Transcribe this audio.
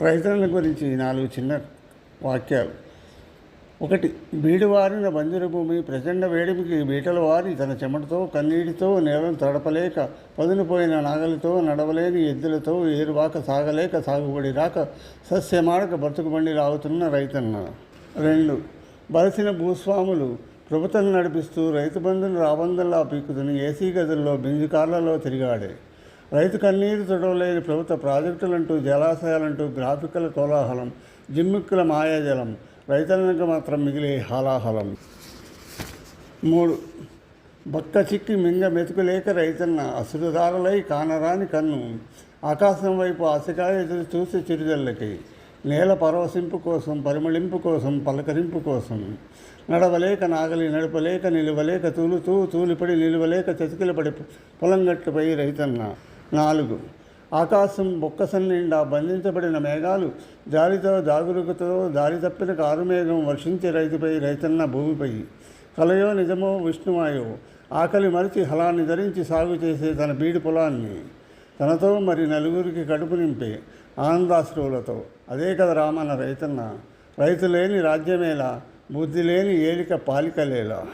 ప్రయత్నాల గురించి నాలుగు చిన్న వాక్యాలు. ఒకటి బీడువారిన బంజరు భూమి ప్రచండ వేడిమికి బీటలు వారి తన చెమటతో కన్నీటితో నేలను తడపలేక పదునుపోయిన నాగలితో నడవలేని ఎద్దులతో ఏరువాక సాగలేక సాగుబడి రాక సస్యమాడక బ్రతుకుబండి రావుతున్న రైతన్న. రెండు బలసిన భూస్వాములు ప్రభుత్వం నడిపిస్తూ రైతు బంధును రాబందల్లా పీకుతుని ఏసీ గదుల్లో బింజు కార్లలో తిరిగాడే. రైతు కన్నీరు తుడవలేని ప్రభుత్వ ప్రాజెక్టులంటూ జలాశయాలంటూ గ్రాఫికల కోలాహలం జిమ్మిక్కుల మాయాజలం రైతులకు మాత్రం మిగిలే హాలాహలం. మూడు బక్క చిక్కి మింగ మెతుకులేక రైతన్న అసురుదారులై కానరాని కన్ను ఆకాశం వైపు ఆశకాయ ఎదురు చూసి చిరుజల్లకి నేల పరవశింపు కోసం పరిమళింపు కోసం పలకరింపు కోసం నడవలేక నాగలి నడపలేక నిలవలేక తూలుతూ తూలిపడి నిలవలేక చతికిలపడి పొలం గట్టుపై రైతన్న నాలుగు. ఆకాశం బొక్కసం నిండా బంధించబడిన మేఘాలు జాలితో జాగురుకతో దారి తప్పిన కారుమేఘం వర్షించే రైతుపై రైతన్న భూమిపై. కలయో నిజమో విష్ణుమాయో ఆకలి మరిచి హలాన్ని ధరించి సాగు చేసే తన బీడి పొలాన్ని. తనతో మరి నలుగురికి కడుపు నింపే ఆనందాశ్రువులతో. అదే కదా రామన్న రైతన్న. రైతు లేని రాజ్యమేలా బుద్ధి లేని ఏలిక పాలికలేలా